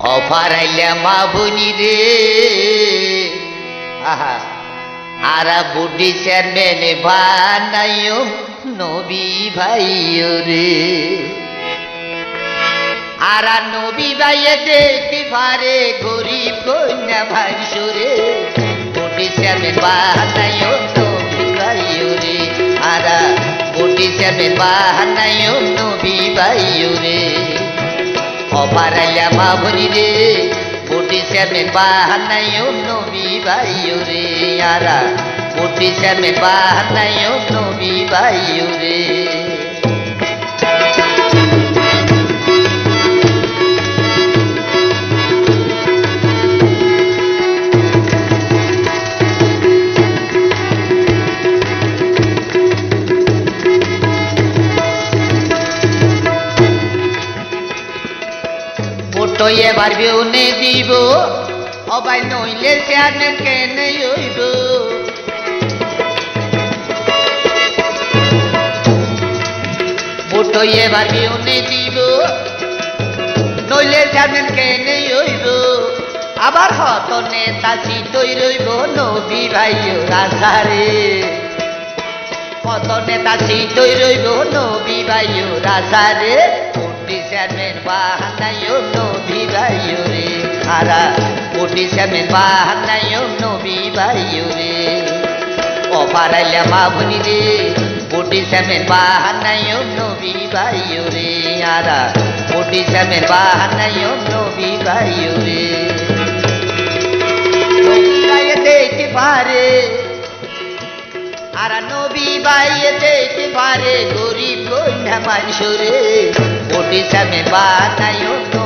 অফারাইলা মা বনি রে। আরা বুডি চেয়ারম্যান বানাইও নবী ভাইও রে। আরা নবী ভাইয়ে দেখতে পারে গরিব কন্যা ভাই সুরে বুডি চেয়ারম্যান বানাইও নবী ভাইও রে। আরা বুডি চেয়ারম্যান বানাইও নবী ভাইও রে অপারাইলা মা ভরি রে বুটি চেয়ারম্যান বাহানাইও নবী ভাইও রে, আরা বুটি চেয়ারম্যান বাহানাইও নবী ফটো এবার বিউনে দিব। অবাই নইলে চেয়ারম্যান কেনে হইব ফটো এবার বিউনে দিব। নইলে চেয়ারম্যান কেনে হইব আবার হত নেতা চিতই রইব নবী ভাইও রাজারে কত নেতা চিতই রইব নবী ভাইও রাজারে চেয়ারম্যান বাহানাইও নবী ভাইও রে আরা কোটি চেয়ারম্যান বাহানাইও নবী ভাইও রে অপারাইলা মা ভনি রে কোটি চেয়ারম্যান বাহানাইও নবী ভাইও রে আরা কোটি চেয়ারম্যান বাহানাইও নবী ভাইও রে দেখতে পারে, আর নবী বাইয়ে পারে, গরিব কন্যা মানুষরে। কোটি বানাইও নবী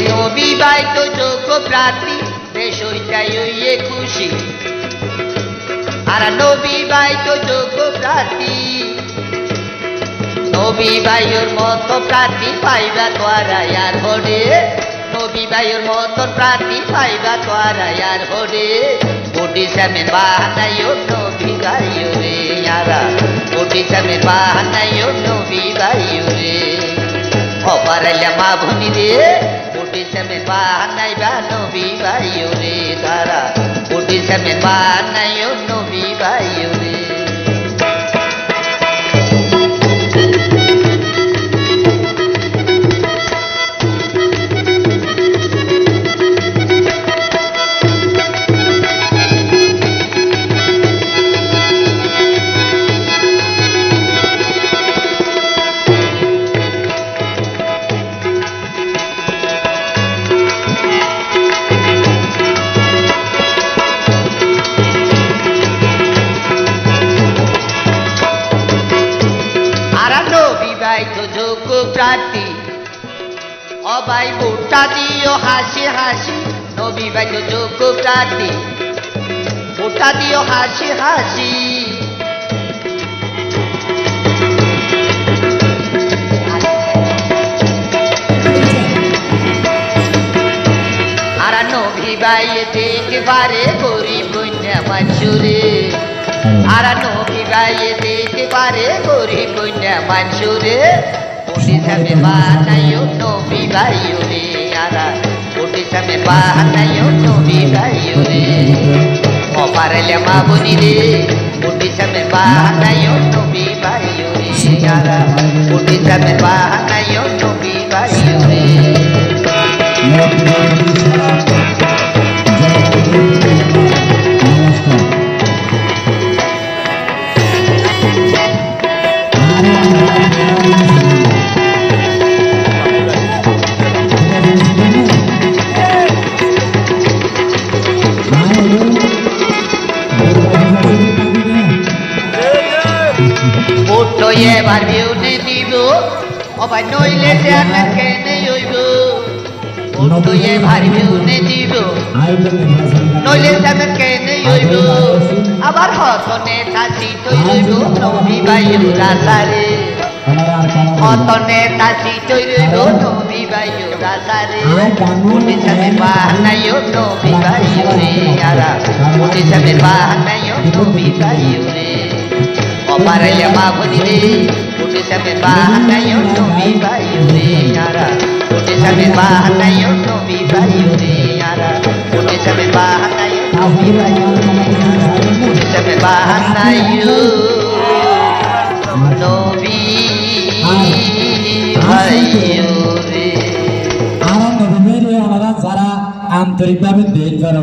নবী বাই তো যোগ্য প্রার্থী দেশ ওইটাই ওইয়ে খুশি। আর নবী বাই তো যোগ্য প্রার্থী, নবী ভাইয়ের মতো প্রার্থী পাইবা তোয়ারা আর হরে। নবী ভাইয়ের মতো প্রার্থী পাইবা তোয়ারা আর হরে। কোটি সামনে বাহানাইও নবী ভাইও রে ইয়ারা। কোটি সামনে বাহানাইও নবী ভাইও রে। অপারাইলা মা ভনি রে কোটি সামনে বাহানাইবা নবী ভাইও রে তারা কোটি সামনে আর নবী ভাই তো যোগ্য প্রার্থী। অবাই ভোটটা দিও হাসি হাসি নবী ভাই তো যোগ্য প্রার্থী। ভোটটা দিও হাসি হাসি। ভাই দেখতে পারে গরিব কন্যা মানুষরে আর নবী ভাই দেখতে পারে গরিব কন্যা মানুষরে কোটি সামনে বানাইও নবী ভাইও রে আরা। কোটি সামনে বানাইও নবী ভাইও রে। অপারাইলে মা বনি রে কোটি সামনে বানাইও নবী ভাইও রে আরা। কোটি সামনে বানাইও নবী ভাইও রে। ভোটো এবার বিউনে দিব। অবাই নইলে চেয়ারম্যান কেনে হইব তুই ভারিবে উনে দিব। নইলে তেমন কেনে হইব আবার হতনে তাসি তৈ রইব। নবী বায়ু রাসারে হতনে তাসি তৈ রইব। নবী বায়ু রাসারে কোটি সামে বাহানাইও নবী বায়ু রে আরা। কোটি সামে বাহানাইও নবী বায়ু রে অপারাইয়া মা বলি রে কোটি সামে বাহানাইও নবী বায়ু রে আরা। কোটি সামে বাহানাইও নবী বায়ু রে আরা। কোটি সামে বাহানাইও নবী বায়ু কোটি সামে বাহানাইও নবী বায়ু রে আনন্দ যারা আন্তরিকভাবে দেখবেন